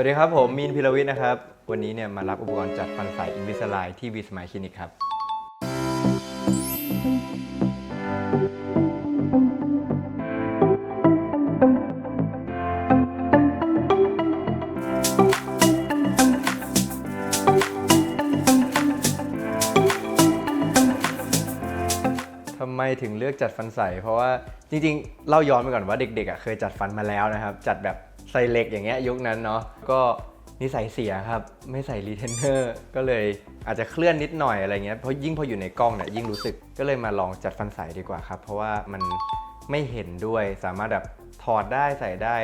วัสดีครับผมมีนพิรวิทย์นะครับ วันนี้เนี่ยมารับอุปกรณ์จัดฟันใสอินวิสไลที่วีสมายคลินิกครับ ทำไมถึงเลือกจัดฟันใส เพราะว่าจริงๆ เล่าย้อนไปก่อนว่าเด็กๆอะเคยจัดฟันมาแล้วนะครับ จัดแบบ ใส่เหล็กอย่างเงี้ยยุคนั้นเนาะก็นิสัยเสียครับ ไม่ใส่รีเทนเนอร์ก็เลยอาจจะเคลื่อนนิดหน่อยอะไรเงี้ยเพราะยิ่งพออยู่ในกล้องเนี่ยยิ่งรู้สึกก็เลยมาลองจัดฟันใสดีกว่าครับ เพราะว่ามันไม่เห็นด้วยสามารถแบบถอดได้ใส่ได้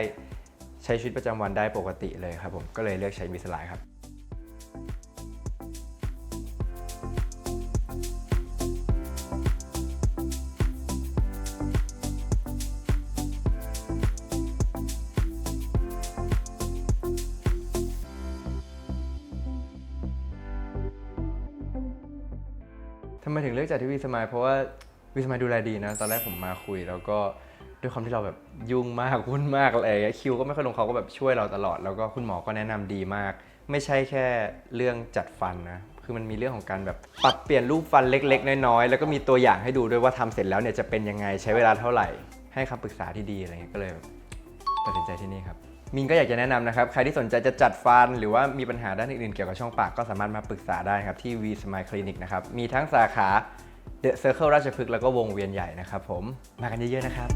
ใช้ชีวิตประจำวันได้ปกติเลยครับผมก็เลยเลือกใช้มิสไลครับ ทำไมถึงเลือกจัดที่วีสมายเพราะว่าวีสมายดูแลดีนะ ตอนแรกผมมาคุย แล้วก็ด้วยความที่เราแบบยุ่งมากวุ่นมากอะไรอย่างเงี้ยคิวก็ไม่ค่อยลงเขาก็แบบช่วยเราตลอด แล้วก็คุณหมอก็แนะนำดีมาก ไม่ใช่แค่เรื่องจัดฟันนะคือมันมีเรื่องของการแบบปรับเปลี่ยนรูปฟันเล็ก ๆ น้อยๆแล้วก็มีตัวอย่างให้ดูด้วยว่าทำเสร็จแล้วเนี่ยจะเป็นยังไงใช้เวลาเท่าไหร่ ให้คำปรึกษาที่ดีอะไรเงี้ยก็เลยตัดสินใจที่นี่ครับ มินก็อยากจะแนะนำนะครับ ใครที่สนใจจะจัดฟัน หรือว่ามีปัญหาด้านอื่นๆเกี่ยวกับช่องปากก็สามารถมาปรึกษาได้ครับ ที่ V Smile Clinic นะครับ มีทั้งสาขา The Circle ราชพฤกษ์แล้วก็วงเวียนใหญ่นะครับผม มากันเยอะๆนะครับ